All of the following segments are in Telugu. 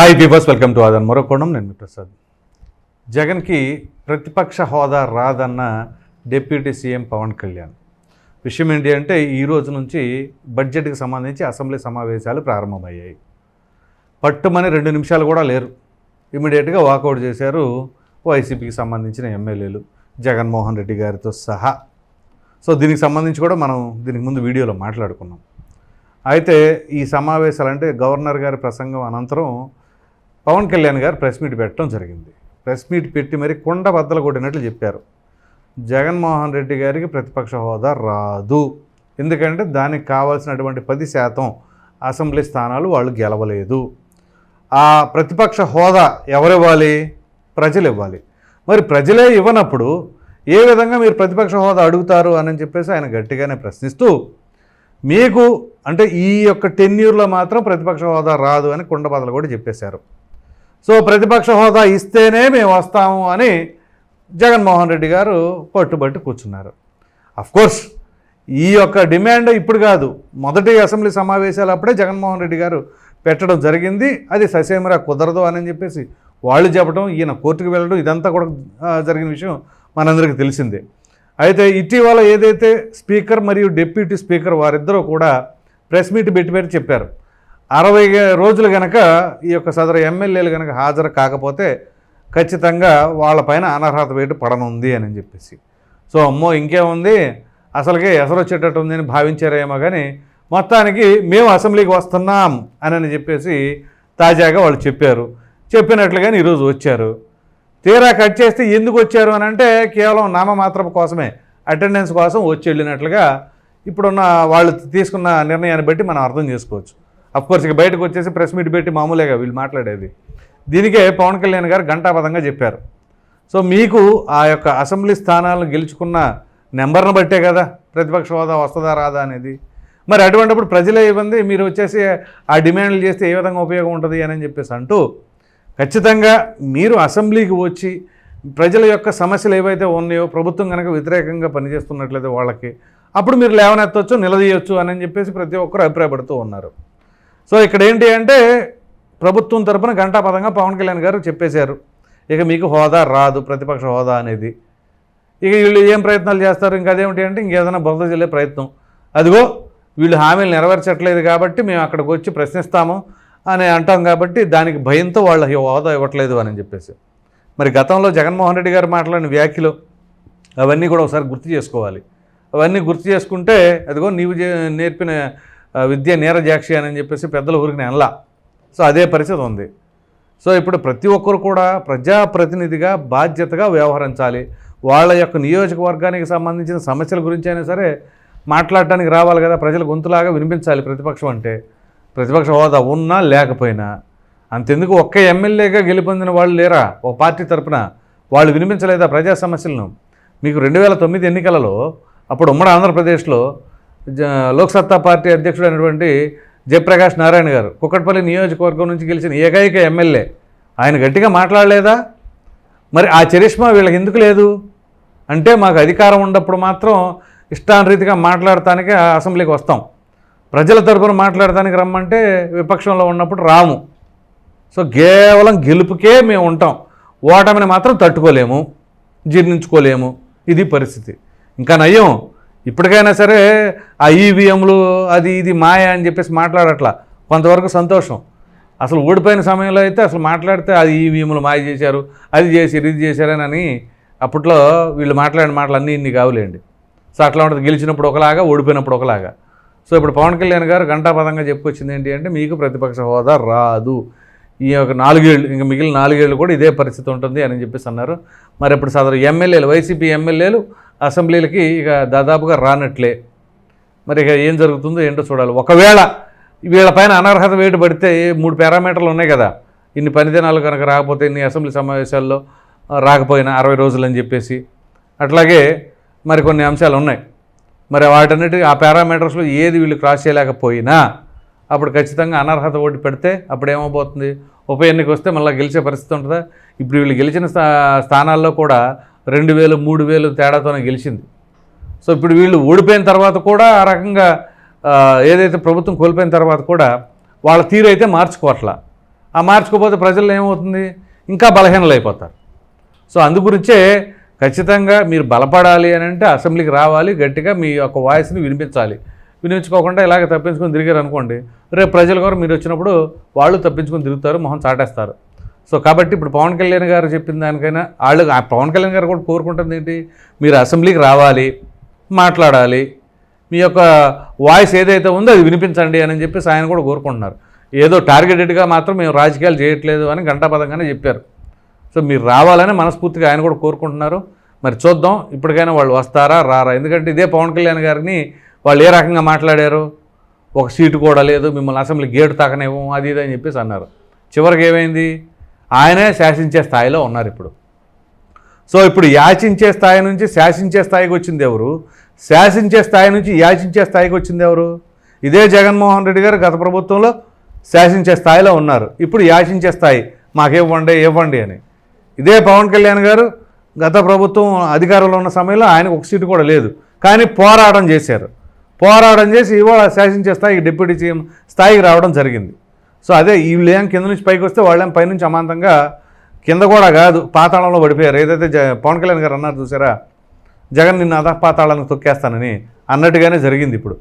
Hi peepers welcome to Aadhan మరొకోణం నేను ప్రసాద్ జగన్కి ప్రతిపక్ష హోదా రాదన్న డిప్యూటీ సీఎం పవన్ కళ్యాణ్. విషయం ఏంటి అంటే ఈ రోజు నుంచి బడ్జెట్కి సంబంధించి అసెంబ్లీ సమావేశాలు ప్రారంభమయ్యాయి. పట్టుమని రెండు నిమిషాలు కూడా లేరు. ఇమీడియట్గా వాకౌట్ చేశారు వైసీపీకి సంబంధించిన ఎమ్మెల్యేలు జగన్మోహన్ రెడ్డి గారితో సహా. సో దీనికి సంబంధించి కూడా మనం దీనికి ముందు వీడియోలో మాట్లాడుకున్నాం. అయితే ఈ సమావేశాలు అంటే గవర్నర్ గారి ప్రసంగం అనంతరం పవన్ కళ్యాణ్ గారు ప్రెస్ మీట్ పెట్టడం జరిగింది. ప్రెస్ మీట్ పెట్టి మరి కుండ బద్దలు కొట్టినట్లు చెప్పారు. జగన్మోహన్ రెడ్డి గారికి ప్రతిపక్ష హోదా రాదు. ఎందుకంటే దానికి కావాల్సినటువంటి పది శాతం అసెంబ్లీ స్థానాలు వాళ్ళు గెలవలేదు. ఆ ప్రతిపక్ష హోదా ఎవరివ్వాలి? ప్రజలు ఇవ్వాలి మరి ప్రజలే ఇవ్వనప్పుడు ఏ విధంగా మీరు ప్రతిపక్ష హోదా అడుగుతారు అని చెప్పేసి ఆయన గట్టిగానే ప్రశ్నిస్తూ మీకు అంటే ఈ యొక్క టెన్యూర్లో మాత్రం ప్రతిపక్ష హోదా రాదు అని కుండబదలు కూడా చెప్పేశారు. సో ప్రతిపక్ష హోదా ఇస్తేనే మేము వస్తాము అని జగన్మోహన్ రెడ్డి గారు పట్టుబట్టి కూర్చున్నారు. కోర్స్ ఈ యొక్క డిమాండ్ ఇప్పుడు కాదు. మొదటి అసెంబ్లీ సమావేశాలు అప్పుడే జగన్మోహన్ రెడ్డి గారు పెట్టడం జరిగింది. అది ససేమరా కుదరదు అని చెప్పేసి వాళ్ళు చెప్పడం ఈయన కోర్టుకు వెళ్ళడం ఇదంతా కూడా జరిగిన విషయం మనందరికీ తెలిసిందే. అయితే ఇటీవల ఏదైతే స్పీకర్ మరియు డిప్యూటీ స్పీకర్ వారిద్దరూ కూడా ప్రెస్ మీట్ పెట్టి పెట్టి చెప్పారు. అరవై రోజులు గనక ఈ యొక్క సదరు ఎమ్మెల్యేలు కనుక హాజరు కాకపోతే ఖచ్చితంగా వాళ్ళపైన అనర్హత వేటు పడనుంది అని చెప్పేసి. సో అమ్మో ఇంకేముంది? అసలుకే ఎసరు వచ్చేటట్టు ఉంది అని భావించారేమో కానీ మొత్తానికి మేము అసెంబ్లీకి వస్తున్నాం అని అని చెప్పేసి తాజాగా వాళ్ళు చెప్పారు. చెప్పినట్లుగానే ఈరోజు వచ్చారు. తీరా కట్ చేస్తే ఎందుకు వచ్చారు అని అంటే కేవలం నామమాత్రం కోసమే. అటెండెన్స్ కోసం వచ్చి వెళ్ళినట్లుగా ఇప్పుడున్న వాళ్ళు తీసుకున్న నిర్ణయాన్ని బట్టి మనం అర్థం చేసుకోవచ్చు. కోర్స్ ఇక బయటకు వచ్చేసి ప్రెస్ మీట్ పెట్టి మామూలుగా వీళ్ళు మాట్లాడేది. దీనికే పవన్ కళ్యాణ్ గారు ఘంటాపదంగా చెప్పారు. సో మీకు ఆ యొక్క అసెంబ్లీ స్థానాలను గెలుచుకున్న నెంబర్ను బట్టే కదా ప్రతిపక్ష హోదా వస్తుందా రాదా అనేది. మరి అటువంటిప్పుడు ప్రజలే ఇవ్వండి మీరు వచ్చేసి ఆ డిమాండ్లు చేస్తే ఏ విధంగా ఉపయోగం ఉంటుంది అని చెప్పేసి అంటూ ఖచ్చితంగా మీరు అసెంబ్లీకి వచ్చి ప్రజల యొక్క సమస్యలు ఏవైతే ఉన్నాయో ప్రభుత్వం కనుక వ్యతిరేకంగా పనిచేస్తున్నట్లయితే వాళ్ళకి అప్పుడు మీరు లేవనెత్తవచ్చు నిలదీయవచ్చు అని చెప్పేసి ప్రతి ఒక్కరు అభిప్రాయపడుతూ ఉన్నారు. సో ఇక్కడ ఏంటి అంటే ప్రభుత్వం తరపున గంటాపదంగా పవన్ కళ్యాణ్ గారు చెప్పేశారు. ఇక మీకు హోదా రాదు ప్రతిపక్ష హోదా అనేది. ఇక వీళ్ళు ఏం ప్రయత్నాలు చేస్తారు? ఇంకా అదేమిటి అంటే ఇంకేదైనా బురద చెల్లే ప్రయత్నం. అదిగో వీళ్ళు హామీలు నెరవేర్చట్లేదు కాబట్టి మేము అక్కడికి వచ్చి ప్రశ్నిస్తాము అని అంటాం కాబట్టి దానికి భయంతో వాళ్ళ హోదా ఇవ్వట్లేదు అని చెప్పేసి. మరి గతంలో జగన్మోహన్ రెడ్డి గారు మాట్లాడిన వ్యాఖ్యలు అవన్నీ కూడా ఒకసారి గుర్తు చేసుకోవాలి. అవన్నీ గుర్తు చేసుకుంటే అదిగో నీవు చే- నేర్పిన విద్య నీరజాక్షి అని చెప్పేసి పెద్దల ఊరికి అనలా సో అదే పరిస్థితి ఉంది. సో ఇప్పుడు ప్రతి ఒక్కరు కూడా ప్రజాప్రతినిధిగా బాధ్యతగా వ్యవహరించాలి. వాళ్ళ యొక్క నియోజకవర్గానికి సంబంధించిన సమస్యల గురించి అయినా సరే మాట్లాడటానికి రావాలి కదా ప్రజల గొంతులాగా వినిపించాలి ప్రతిపక్షం అంటే. ప్రతిపక్ష హోదా ఉన్నా లేకపోయినా. అంతెందుకు ఒక్క ఎమ్మెల్యేగా గెలుపొందిన వాళ్ళు లేరా? ఒక పార్టీ తరపున వాళ్ళు వినిపించలేదా ప్రజా సమస్యలను? మీకు రెండు వేల తొమ్మిది ఎన్నికలలో అప్పుడు ఉమ్మడి ఆంధ్రప్రదేశ్లో లోక్సత్తా పార్టీ అధ్యక్షుడు అయినటువంటి జయప్రకాష్ నారాయణ గారు కుక్కట్పల్లి నియోజకవర్గం నుంచి గెలిచిన ఏకైక ఎమ్మెల్యే. ఆయన గట్టిగా మాట్లాడలేదా? మరి ఆ చరిష్మా వీళ్ళకి ఎందుకు లేదు? అంటే మాకు అధికారం ఉన్నప్పుడు మాత్రం ఇష్టానురీతిగా మాట్లాడటానికి అసెంబ్లీకి వస్తాం. ప్రజల తరపున మాట్లాడటానికి రమ్మంటే విపక్షంలో ఉన్నప్పుడు రాము. సో కేవలం గెలుపుకే మేము ఉంటాం. ఓటమిని మాత్రం తట్టుకోలేము. జీర్ణించుకోలేము. ఇది పరిస్థితి. ఇంకా నయం ఇప్పటికైనా సరే ఆ ఈవీఎంలు అది ఇది మాయ అని చెప్పేసి మాట్లాడట్లా. కొంతవరకు సంతోషం. అసలు ఓడిపోయిన సమయంలో అయితే అసలు మాట్లాడితే అది ఈవీఎంలు మాయ చేశారు అది చేశారు ఇది చేశారని అప్పట్లో వీళ్ళు మాట్లాడిన మాటలు అన్నీ ఇన్ని కావులేండి. సో అట్లా ఉంటుంది. గెలిచినప్పుడు ఒకలాగా ఓడిపోయినప్పుడు ఒకలాగా. సో ఇప్పుడు పవన్ కళ్యాణ్ గారు గంటాపదంగా చెప్పుకొచ్చింది ఏంటి అంటే మీకు ప్రతిపక్ష హోదా రాదు. ఈ యొక్క నాలుగేళ్ళు ఇంకా మిగిలిన నాలుగేళ్ళు కూడా ఇదే పరిస్థితి ఉంటుంది అని చెప్పేసి అన్నారు. మరి ఇప్పుడు సదరు ఎమ్మెల్యేలు వైసీపీ ఎమ్మెల్యేలు అసెంబ్లీలకి ఇక దాదాపుగా రానట్లే. మరి ఇక ఏం జరుగుతుందో ఏంటో చూడాలి. ఒకవేళ వీళ్ళపైన అనర్హత వేటు పడితే మూడు పారామీటర్లు ఉన్నాయి కదా. ఇన్ని పనిదినాలు కనుక రాకపోతే ఇన్ని అసెంబ్లీ సమావేశాల్లో రాకపోయినా అరవై రోజులు అని చెప్పేసి. అట్లాగే మరి కొన్ని అంశాలు ఉన్నాయి. మరి వాటన్నిటి ఆ పారామీటర్స్లో ఏది వీళ్ళు క్రాస్ చేయలేకపోయినా అప్పుడు ఖచ్చితంగా అనర్హత ఓటు పెడితే అప్పుడు ఏమవుతుంది? ఉప ఎన్నిక వస్తే మళ్ళీ గెలిచే పరిస్థితి ఉంటుందా? ఇప్పుడు వీళ్ళు గెలిచిన స్థా స్థానాల్లో కూడా రెండు వేలు మూడు వేలు తేడాతోనే గెలిచింది. సో ఇప్పుడు వీళ్ళు ఓడిపోయిన తర్వాత కూడా ఆ రకంగా ఏదైతే ప్రభుత్వం కోల్పోయిన తర్వాత కూడా వాళ్ళ తీరు అయితే మార్చుకోవట్లా. ఆ మార్చుకోకపోతే ప్రజల్లో ఏమవుతుంది? ఇంకా బలహీనలు అయిపోతారు. సో అందు గురించే ఖచ్చితంగా మీరు బలపడాలి అని అంటే అసెంబ్లీకి రావాలి గట్టిగా మీ యొక్క వాయిస్ని వినిపించాలి. వినిపించుకోకుండా ఇలాగ తప్పించుకొని తిరిగారు అనుకోండి రేపు ప్రజలు కూడా మీరు వచ్చినప్పుడు వాళ్ళు తప్పించుకొని తిరుగుతారు మొహం చాటేస్తారు. సో కాబట్టి ఇప్పుడు పవన్ కళ్యాణ్ గారు చెప్పిన దానికైనా వాళ్ళు ఆ పవన్ కళ్యాణ్ గారు కూడా కోరుకుంటుంది ఏంటి? మీరు అసెంబ్లీకి రావాలి మాట్లాడాలి మీ యొక్క వాయిస్ ఏదైతే ఉందో అది వినిపించండి అని చెప్పేసి ఆయన కూడా కోరుకుంటున్నారు. ఏదో టార్గెటెడ్గా మాత్రం మేము రాజకీయాలు చేయట్లేదు అని గంటాపదంగానే చెప్పారు. సో మీరు రావాలని మనస్ఫూర్తిగా ఆయన కూడా కోరుకుంటున్నారు. మరి చూద్దాం ఇప్పటికైనా వాళ్ళు వస్తారా రారా? ఎందుకంటే ఇదే పవన్ కళ్యాణ్ గారిని వాళ్ళు ఏ రకంగా మాట్లాడారు? ఒక సీటు కూడా లేదు మిమ్మల్ని అసెంబ్లీ గేటు తాకనేమో అది ఇది అని చెప్పేసి అన్నారు. చివరికి ఏమైంది? ఆయనే శాసించే స్థాయిలో ఉన్నారు ఇప్పుడు. సో ఇప్పుడు యాచించే స్థాయి నుంచి శాసించే స్థాయికి వచ్చింది ఎవరు? శాసించే స్థాయి నుంచి యాచించే స్థాయికి వచ్చింది ఎవరు? ఇదే జగన్మోహన్ రెడ్డి గారు గత ప్రభుత్వంలో శాసించే స్థాయిలో ఉన్నారు. ఇప్పుడు యాచించే స్థాయి మాకివ్వండి ఇవ్వండి అని. ఇదే పవన్ కళ్యాణ్ గారు గత ప్రభుత్వం అధికారంలో ఉన్న సమయంలో ఆయనకు ఒక సీటు కూడా లేదు. కానీ పోరాటం చేశారు. పోరాటం చేసి ఇవాళ శాసించే స్థాయికి డిప్యూటీ సీఎం స్థాయికి రావడం జరిగింది. సో అదే ఈ ఏం కింద నుంచి పైకి వస్తే వాళ్ళేం పైనుంచి అమాంతంగా కింద కూడా కాదు పాతాళంలో పడిపోయారు. ఏదైతే జ పవన్ కళ్యాణ్ గారు అన్నారు చూసారా? జగన్ నిన్న అధ పాతాళానికి తొక్కేస్తానని అన్నట్టుగానే జరిగింది ఇప్పుడు.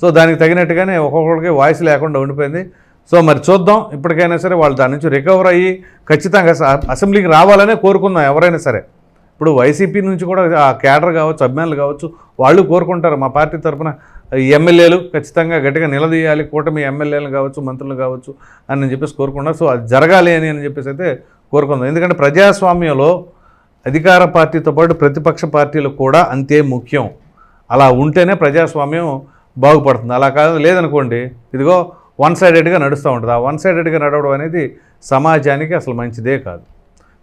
సో దానికి తగినట్టుగానే ఒక్కొక్కరికి వాయిస్ లేకుండా ఉండిపోయింది. సో మరి చూద్దాం ఇప్పటికైనా సరే వాళ్ళు దాని నుంచి రికవర్ అయ్యి ఖచ్చితంగా అసెంబ్లీకి రావాలనే కోరుకుందాం ఎవరైనా సరే. ఇప్పుడు వైసీపీ నుంచి కూడా ఆ క్యాడర్ కావచ్చు అభిమానులు కావచ్చు వాళ్ళు కోరుకుంటారు మా పార్టీ తరఫున ఎమ్మెల్యేలు ఖచ్చితంగా గట్టిగా నిలదీయాలి కూటమి ఎమ్మెల్యేలు కావచ్చు మంత్రులు కావచ్చు అని చెప్పేసి కోరుకున్నారు సో అది జరగాలి అని అని చెప్పేసి అయితే కోరుకుందాం ఎందుకంటే ప్రజాస్వామ్యంలో అధికార పార్టీతో పాటు ప్రతిపక్ష పార్టీలు కూడా అంతే ముఖ్యం. అలా ఉంటేనే ప్రజాస్వామ్యం బాగుపడుతుంది. అలా కాదు లేదనుకోండి ఇదిగో వన్ సైడెడ్గా నడుస్తూ ఉంటుంది. ఆ వన్ సైడెడ్గా నడవడం అనేది సమాజానికి అసలు మంచిదే కాదు.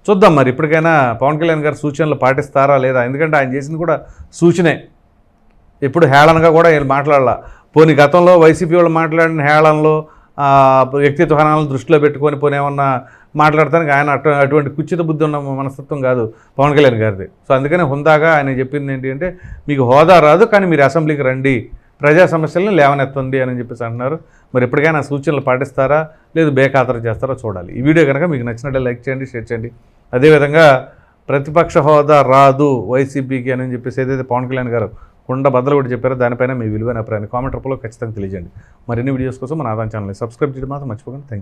చూద్దాం మరి ఇప్పటికైనా పవన్ కళ్యాణ్ గారు సూచనలు పాటిస్తారా లేదా? ఎందుకంటే ఆయన చేసింది కూడా సూచనే. ఎప్పుడు హేళనగా కూడా వీళ్ళు మాట్లాడాల. పోనీ గతంలో వైసీపీ వాళ్ళు మాట్లాడిన హేళనలో వ్యక్తిత్వ హనాలను దృష్టిలో పెట్టుకొని పోనీ ఏమన్నా మాట్లాడటానికి ఆయన అటు అటువంటి కుచిత బుద్ధి ఉన్న మనస్తత్వం కాదు పవన్ కళ్యాణ్ గారిది. సో అందుకనే హుందాగా ఆయన చెప్పింది ఏంటి అంటే మీకు హోదా రాదు కానీ మీరు అసెంబ్లీకి రండి. ప్రజా సమస్యలను లేవనెత్తండి అని చెప్పేసి అంటున్నారు. మరి ఎప్పటికైనా సూచనలు పాటిస్తారా? లేదు బేఖాతరు చేస్తారా? చూడాలి. ఈ వీడియో కనుక మీకు నచ్చినట్టే లైక్ చేయండి షేర్ చేయండి. అదేవిధంగా ప్రతిపక్ష హోదా రాదు వైసీపీకి అని చెప్పేసి ఏదైతే పవన్ కళ్యాణ్ గారు కుండ బద్దలు కూడా చెప్పారో. దానిపైన మీ విలువైన అభిప్రాయాన్ని కామెంట్ రూపంలో ఖచ్చితంగా తెలియజేయండి. మరిన్ని వీడియోస్ కోసం మన ఆదాయం ఛానల్ని సబ్స్క్రైబ్ చేయడం మాత్రం మర్చిపోకండి. థ్యాంక్